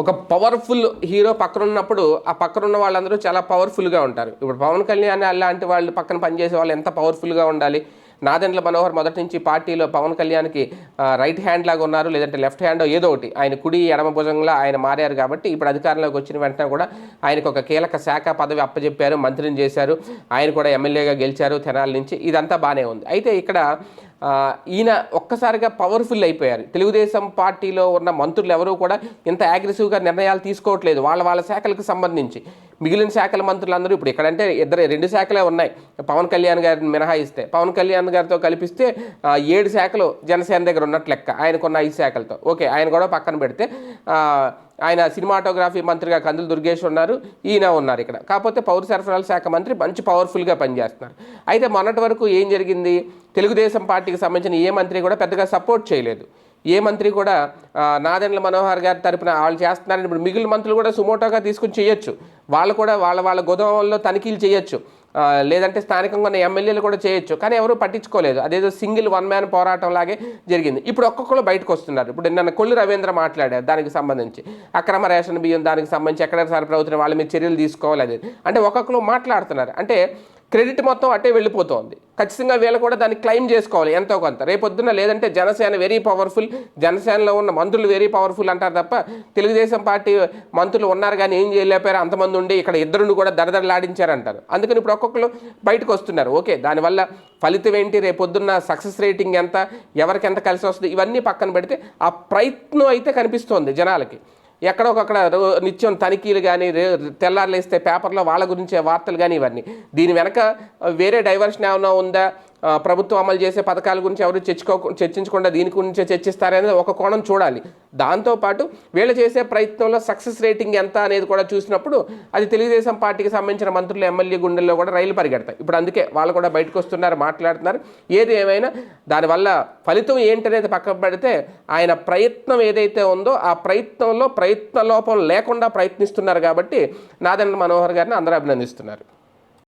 ఒక powerful hero పక్కన ఉన్నప్పుడు ఆ పక్కన ఉన్న వాళ్ళందరూ చాలా పవర్ఫుల్గా ఉంటారు. ఇప్పుడు పవన్ కళ్యాణ్ అలాంటి వాళ్ళు పక్కన పనిచేసే వాళ్ళు ఎంత పవర్ఫుల్గా ఉండాలి? నాదెండ్ల మనోహర్ మొదటి నుంచి పార్టీలో పవన్ కళ్యాణ్కి రైట్ హ్యాండ్ లాగా ఉన్నారు లేదంటే లెఫ్ట్ హ్యాండ్ ఏదో ఒకటి. ఆయన కుడి ఎడమ భుజంలో ఆయన మారారు కాబట్టి ఇప్పుడు అధికారంలోకి వచ్చిన వెంటనే కూడా ఆయనకు ఒక కీలక శాఖ పదవి అప్పజెప్పారు మంత్రిని చేశారు. ఆయన కూడా ఎమ్మెల్యేగా గెలిచారు తెనాల నుంచి. ఇదంతా బాగానే ఉంది. అయితే ఇక్కడ ఈయన ఒక్కసారిగా పవర్ఫుల్ అయిపోయారు. తెలుగుదేశం పార్టీలో ఉన్న మంత్రులు ఎవరూ కూడా ఇంత అగ్రెసివ్గా నిర్ణయాలు తీసుకోవట్లేదు. వాళ్ళ వాళ్ళ శాఖలకు సంబంధించి. మిగిలిన శాఖల మంత్రులందరూ ఇప్పుడు ఇక్కడంటే ఇద్దరు రెండు శాఖలే ఉన్నాయి. పవన్ కళ్యాణ్ గారిని మినహాయిస్తే పవన్ కళ్యాణ్ గారితో కలిపిస్తే ఏడు శాఖలు జనసేన దగ్గర ఉన్నట్లు లెక్క. ఆయనకున్న ఐదు శాఖలతో. ఓకే ఆయన కూడా పక్కన పెడితే ఆయన సినిమాటోగ్రఫీ మంత్రిగా కందులు దుర్గేష్ ఉన్నారు ఈయన ఉన్నారు ఇక్కడ. కాకపోతే పౌర సరఫరాల శాఖ మంత్రి మంచి పవర్ఫుల్గా పనిచేస్తున్నారు. అయితే మొన్నటి వరకు ఏం జరిగింది? తెలుగుదేశం పార్టీకి సంబంధించిన ఏ మంత్రి కూడా పెద్దగా సపోర్ట్ చేయలేదు. ఏ మంత్రి కూడా నాదెండ్ల మనోహర్ గారి తరపున వాళ్ళు చేస్తున్నారని ఇప్పుడు మిగిలిన మంత్రులు కూడా సుమోటోగా తీసుకుని చేయొచ్చు. వాళ్ళు కూడా వాళ్ళ వాళ్ళ గోదాముల్లో తనిఖీలు చేయొచ్చు. లేదంటే స్థానికంగా ఉన్న ఎమ్మెల్యేలు కూడా చేయొచ్చు. కానీ ఎవరు పట్టించుకోలేదు. అదేదో సింగిల్ వన్ మ్యాన్ పోరాటం లాగే జరిగింది. ఇప్పుడు ఒక్కొక్కరు బయటకు వస్తున్నారు. ఇప్పుడు నిన్న కొల్లు రవీంద్ర మాట్లాడారు దానికి సంబంధించి. అక్రమ రేషన్ బియ్యం దానికి సంబంధించి ఎక్కడ సరఫరా అవుతున్న వాళ్ళ మీద చర్యలు తీసుకోవాలి. అంటే ఒక్కొక్కరు మాట్లాడుతున్నారు. అంటే క్రెడిట్ మొత్తం అట్టే వెళ్ళిపోతోంది. ఖచ్చితంగా వీళ్ళు కూడా దాన్ని క్లెయిమ్ చేసుకోవాలి ఎంతో కొంత. రేపొద్దున లేదంటే జనసేన వెరీ పవర్ఫుల్ జనసేనలో ఉన్న మంత్రులు వెరీ పవర్ఫుల్ అంటారు తప్ప తెలుగుదేశం పార్టీ మంత్రులు ఉన్నారు కానీ ఏం చేయలేపారు అంతమంది ఉండి ఇక్కడ ఇద్దరుని కూడా దడదడలాడించారంటారు. అందుకని ఇప్పుడు ఒక్కొక్కరు బయటకు వస్తున్నారు. ఓకే దానివల్ల ఫలితం ఏంటి? రేపొద్దున్న సక్సెస్ రేటింగ్ ఎంత? ఎవరికి ఎంత కలిసి వస్తుంది? ఇవన్నీ పక్కన పెడితే ఆ ప్రయత్నం అయితే కనిపిస్తోంది జనాలకి. ఎక్కడో ఒకక్కడ నిత్యం తనిఖీలు కానీ తెల్లారులేస్తే పేపర్లో వాళ్ళ గురించే వార్తలు కానీ ఇవన్నీ. దీని వెనక వేరే డైవర్షన్ ఏమైనా ఉందా? ప్రభుత్వం అమలు చేసే పథకాల గురించి ఎవరు చర్చకో చర్చించకుండా దీని గురించే చర్చిస్తారనేది ఒక కోణం చూడాలి. దాంతోపాటు వీళ్ళు చేసే ప్రయత్నంలో సక్సెస్ రేటింగ్ ఎంత అనేది కూడా చూసినప్పుడు అది తెలుగుదేశం పార్టీకి సంబంధించిన మంత్రులు ఎమ్మెల్యే గుండెల్లో కూడా రైలు పరిగెడతాయి. ఇప్పుడు అందుకే వాళ్ళు కూడా బయటకు వస్తున్నారు మాట్లాడుతున్నారు. ఏది ఏమైనా దానివల్ల ఫలితం ఏంటనేది పక్కన పెడితే ఆయన ప్రయత్నం ఏదైతే ఉందో ఆ ప్రయత్నంలో ప్రయత్న లోపం లేకుండా ప్రయత్నిస్తున్నారు కాబట్టి నాదన్న మనోహర్ గారిని అందరూ అభినందిస్తున్నారు.